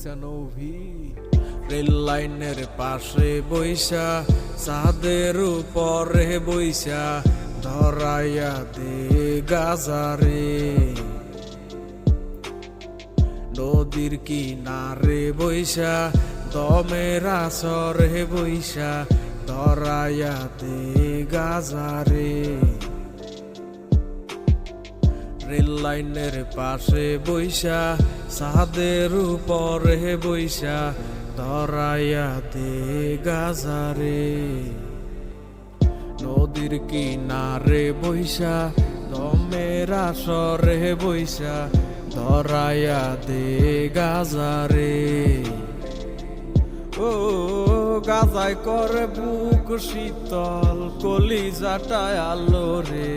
বইসা নৌভি রেল লাইনের পাশে বইসা, চাঁদের উপরে বইসা, ধরাইয়া দে গাজারে। নদীর কিনারে বইসা, দমের আসরে বইসা, ধরাইয়া দে গাজারে। রেল লাইনের পাশে বইসা সাদের উপরে বইসা ধরাইয়া দে গাজারে। নদীর কিনারে বইসা দমের আসরে বইসা ধরাইয়া দে গাজারে। ও, গাজায় করে বুক শীতল, কলিজাটায় আলো রে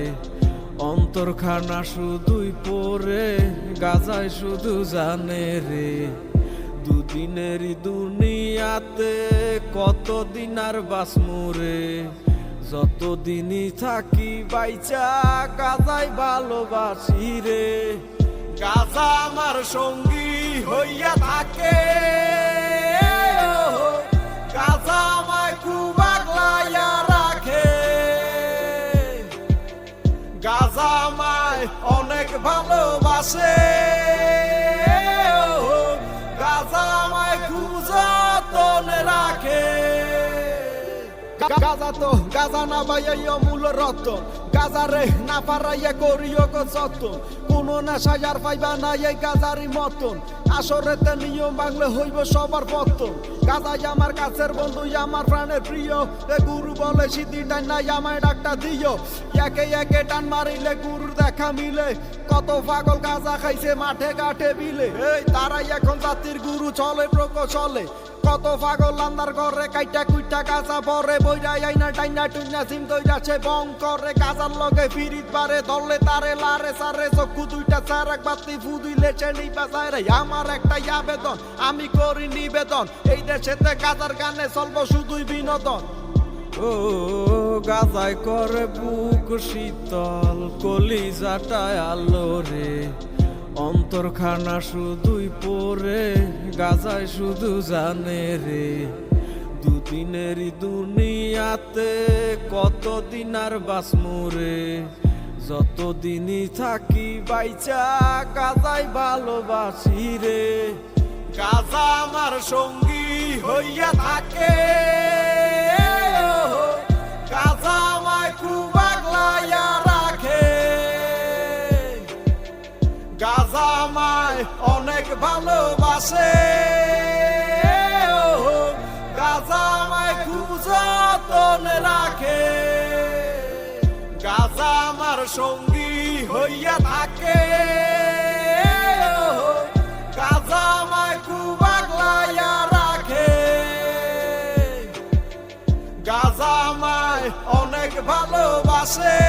অন্তরখানা শুধুই পরে গাজায় শুধু জানে রে। দুদিনের দুনিয়াতে কতদিন আর বাসমুরে যতদিনই থাকি বাইচা গাজাই ভালোবাসি রে। গাজা আমার সঙ্গী হইয়া থাকে। আমায় অনেক ভালোবাসে। গাজা আমায় খুব রাখে। গাজা তো গাজা না ভাই মূল রতন। গাজা রে না পারাইয়া করিও গো যতন কোন নেশা আর পাইবা না এই গাজারি মতন। আসরেতে নিয়ম বাংলে হইব সবার পতন গাজাই আমার কাছের বন্ধু আমার প্রাণের প্রিয়। এ গুরু বলে সিদ্ধি টান নাই, আমায় ডাকটা দিও। একে একে টান মারিলে গুরুর দেখা মিলে। কত পাগল গাজা খাইছে, মাঠে ঘাটে বিলে। এই তারাই এখন জাতির গুরু চলে প্রক চলে কত পাগল আন্দার ঘরে কাইটা কুইটা গাজা পরে বইরা আইনা টাইনা টুইনা সিম দইরাছে বং করে। গাজার লগে ফিরিত পারে দলে তারে লারে সারে চক্ষু দুইটা চারাক বাতি ফুদিলে চেনি বাজারে আমার একটা আবেদন, আমি করি নিবেদন, এই দেশেতে গাজার গানে চলবো শুধুই বিনোদন। ও, গাজায় করে বুক শীতল, কলিজাটায় আলো রে। অন্তরখানা শুধুই পরে গাজায় শুধু জানে রে। দুদিনেরই দুনিয়াতে কতদিন আর বাসমুরে যতদিনই থাকি বাইচা গাজাই ভালোবাসি রে। গাজা আমার সঙ্গী হইয়া থাকে। আমায় অনেক ভালোবাসে। গাজা আমায় খুব যতনে রাখে। গাজা আমার সঙ্গী হইয়া থাকে। গাজা আমায় খুব আগলাইয়া রাখে। গাজা আমায় অনেক ভালোবাসে।